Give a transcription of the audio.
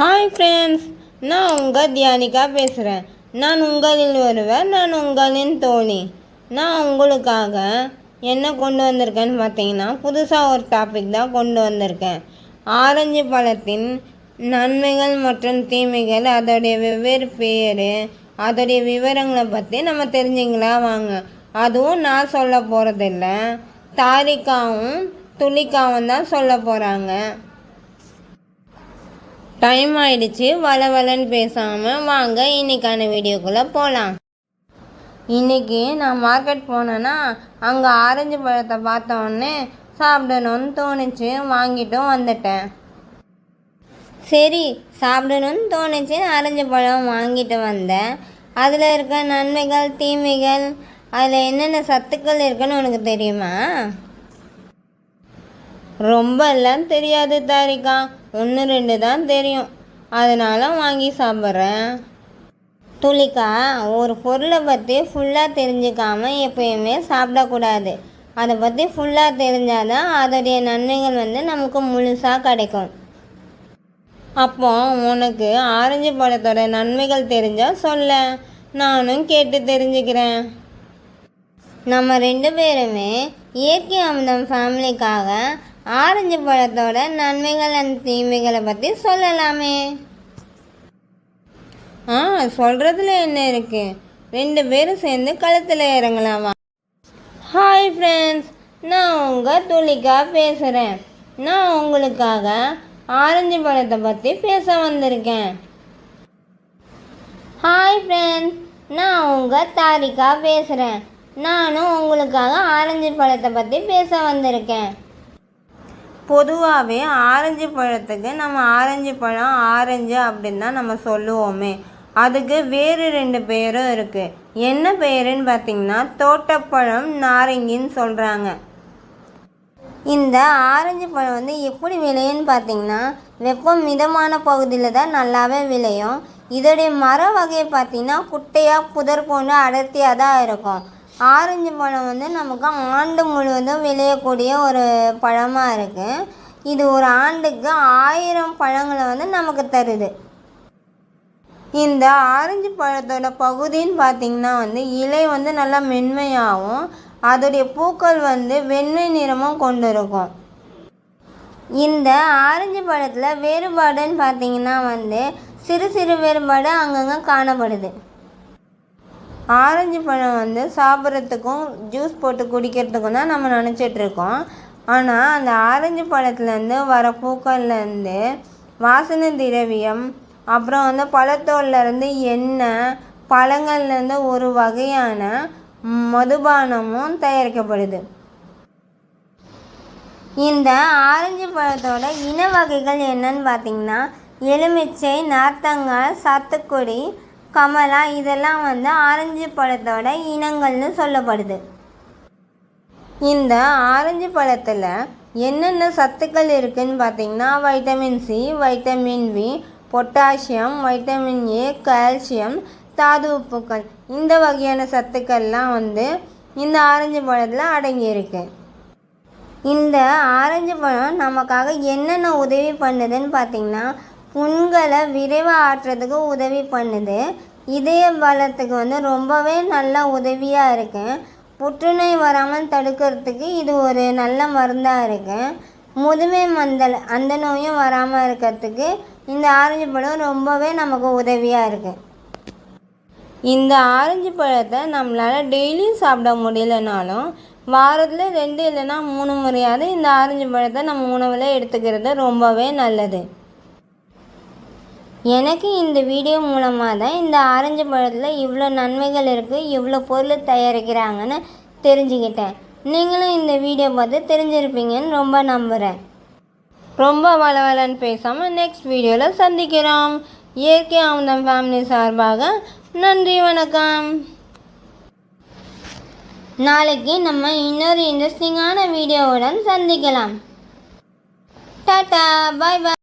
Hi friends நான் உங்கள் தியானிகா பேசுகிறேன். நான் உங்களில் ஒருவர் நான் உங்களின் தோழி. நான் உங்களுக்காக என்ன கொண்டு வந்திருக்கேன்னு பார்த்தீங்கன்னா புதுசாக ஒரு டாபிக் தான் கொண்டு வந்திருக்கேன். ஆரஞ்சு பழத்தின் நன்மைகள் மற்றும் தீமைகள் அதோடைய வெவ்வேறு பேர் அதோடைய விவரங்களை பற்றி நம்ம தெரிஞ்சுக்கலாம் வாங்க. அதுவும் நான் சொல்ல போகிறதில்ல தாரிக்காவும் துளிக்காவும் தான் சொல்ல போகிறாங்க டைம் ஆயிடுச்சு. வளவலன்னு பேசாமல் வாங்க. இன்னைக்கான வீடியோக்குள்ளே போகலாம் இன்னைக்கு நான் மார்க்கெட் போனேன்னா அங்கே ஆரஞ்சு பழத்தை பார்த்தோன்னே சாப்பிடணும்னு தோணுச்சு. வாங்கிட்டும் வந்துட்டேன். சரி சாப்பிடணும்னு தோணுச்சு. ஆரஞ்சு பழம் வாங்கிட்டு வந்தேன். அதில் இருக்க நன்மைகள் தீமைகள் அதில் என்னென்ன சத்துக்கள் இருக்குன்னு உனக்கு தெரியுமா? ரொம்ப எல்லாம் தெரியாது தாரிகா. ஒன்று ரெண்டு தான் தெரியும். அதனால் வாங்கி சாப்பிட்றேன். துளிக்கா ஒரு பொருளை பற்றி ஃபுல்லாக தெரிஞ்சுக்காமல் எப்பயுமே சாப்பிடக்கூடாது. அதை பற்றி ஃபுல்லாக தெரிஞ்சாதான் அதோடைய நன்மைகள் வந்து நமக்கு முழுசாக கிடைக்கும். அப்போ உனக்கு ஆரஞ்சு பழத்தோட நன்மைகள் தெரிஞ்சால் சொல்ல. நானும் கேட்டு தெரிஞ்சுக்கிறேன். நம்ம ரெண்டு பேருமே இயற்கை அமிர்தம் ஃபேமிலிக்காக ஆரஞ்சு பழத்தோட நன்மைகள் அண்ட் தீமைகளை பற்றி சொல்லலாமே. ஆ சொல்கிறதுல என்ன இருக்குது ரெண்டு பேரும் சேர்ந்து களத்தில் இறங்கலாமா. ஹாய் ஃப்ரெண்ட்ஸ் நான் உங்கள் துளிக்கா பேசுகிறேன் நான் உங்களுக்காக ஆரஞ்சு பழத்தை பற்றி பேச வந்திருக்கேன். ஹாய் ஃப்ரெண்ட்ஸ் நான் உங்கள் தாரிக்கா பேசுகிறேன் நானும் உங்களுக்காக ஆரஞ்சு பழத்தை பற்றி பேச வந்திருக்கேன். பொதுவாகவே ஆரஞ்சு பழத்துக்கு நம்ம ஆரஞ்சு பழம் ஆரஞ்சு அப்படின்னு தான் நம்ம சொல்லுவோமே. அதுக்கு வேறு ரெண்டு பேரும் இருக்குது என்ன பேருன்னு பார்த்தீங்கன்னா தோட்டப்பழம் நாரங்கின்னு சொல்கிறாங்க இந்த ஆரஞ்சு பழம் வந்து எப்படி விளையுன்னு பார்த்தீங்கன்னா வெப்பம் மிதமான பகுதியில் தான் நல்லாவே விளையும். இதோடைய மர வகையை பார்த்தீங்கன்னா குட்டையாக புதர் போன்று அடர்த்தியாக தான் இருக்கும். ஆரஞ்சு பழம் வந்து நமக்கு ஆண்டு முழுவதும் விளையக்கூடிய ஒரு பழமாக இருக்குது இது ஒரு ஆண்டுக்கு ஆயிரம் பழங்களை வந்து நமக்கு தருது. இந்த ஆரஞ்சு பழத்தோட பகுதின்னு பார்த்திங்கன்னா வந்து இலை வந்து நல்லா மென்மையாகவும் அதோடைய பூக்கள் வந்து வெண்மை நிறமும் கொண்டு இருக்கும் இந்த ஆரஞ்சு பழத்தில் வேறுபாடுன்னு பார்த்திங்கன்னா வந்து சிறு சிறு வேறுபாடு அங்கங்கே காணப்படுது. ஆரஞ்சு பழம் வந்து சாப்பிட்றதுக்கும் ஜூஸ் போட்டு குடிக்கிறதுக்கும் தான் நம்ம நினச்சிட்ருக்கோம். ஆனால் அந்த ஆரஞ்சு பழத்துலேருந்து வர பூக்கள்லேருந்து வாசனை திரவியம் அப்புறம் வந்து பழத்தோல்லேருந்து எண்ணெய் பழங்கள்லேருந்து ஒரு வகையான மதுபானமும் தயாரிக்கப்படுது. இந்த ஆரஞ்சு பழத்தோட இன வகைகள் என்னன்னு பார்த்தீங்கன்னா எலுமிச்சை நார்த்தங்காய் சாத்துக்குடி கமலா இதெல்லாம் வந்து ஆரஞ்சு பழத்தோட இனங்கள்னு சொல்லப்படுது. இந்த ஆரஞ்சு பழத்தில் என்னென்ன சத்துக்கள் இருக்குதுன்னு பார்த்தீங்கன்னா vitamin C vitamin B potassium vitamin A calcium தாது உப்புக்கள். இந்த வகையான சத்துக்கள்லாம் வந்து இந்த ஆரஞ்சு பழத்தில் அடங்கியிருக்கு இந்த ஆரஞ்சு பழம் நமக்காக என்னென்ன உதவி பண்ணுதுன்னு பார்த்தீங்கன்னா புண்களை விரைவாக ஆற்றுறதுக்கு உதவி பண்ணுது. இதய பலத்துக்கு வந்து ரொம்பவே நல்ல உதவியாக இருக்குது புற்றுநோய் வராமல் தடுக்கிறதுக்கு இது ஒரு நல்ல மருந்தாக இருக்குது முதுமை மந்தல் அந்த நோயும் வராமல் இருக்கிறதுக்கு இந்த ஆரஞ்சு பழம் ரொம்பவே நமக்கு உதவியாக இருக்குது இந்த ஆரஞ்சு பழத்தை நம்மளால் டெய்லியும் சாப்பிட முடியலனாலும் வாரத்தில் ரெண்டு இல்லைன்னா மூணு முறையாவது இந்த ஆரஞ்சு பழத்தை நம்ம உணவில் எடுத்துக்கிறது ரொம்பவே நல்லது. எனக்கு இந்த வீடியோ மூலமாக தான் இந்த ஆரஞ்சு பழத்தில் இவ்வளோ நன்மைகள் இருக்குது இவ்வளோ பொருள் தயாரிக்கிறாங்கன்னு தெரிஞ்சுக்கிட்டேன். நீங்களும் இந்த வீடியோ பார்த்து தெரிஞ்சிருப்பீங்கன்னு ரொம்ப நம்புகிறேன் ரொம்ப வளவலன்னு பேசாமல் நெக்ஸ்ட் வீடியோவில் சந்திக்கிறோம். இயற்கை ஆமந்தம் ஃபேமிலி சார்பாக நன்றி வணக்கம். நாளைக்கு நம்ம இன்னொரு இன்ட்ரெஸ்டிங்கான வீடியோவுடன் சந்திக்கலாம். டாட்டா பாய் பாய்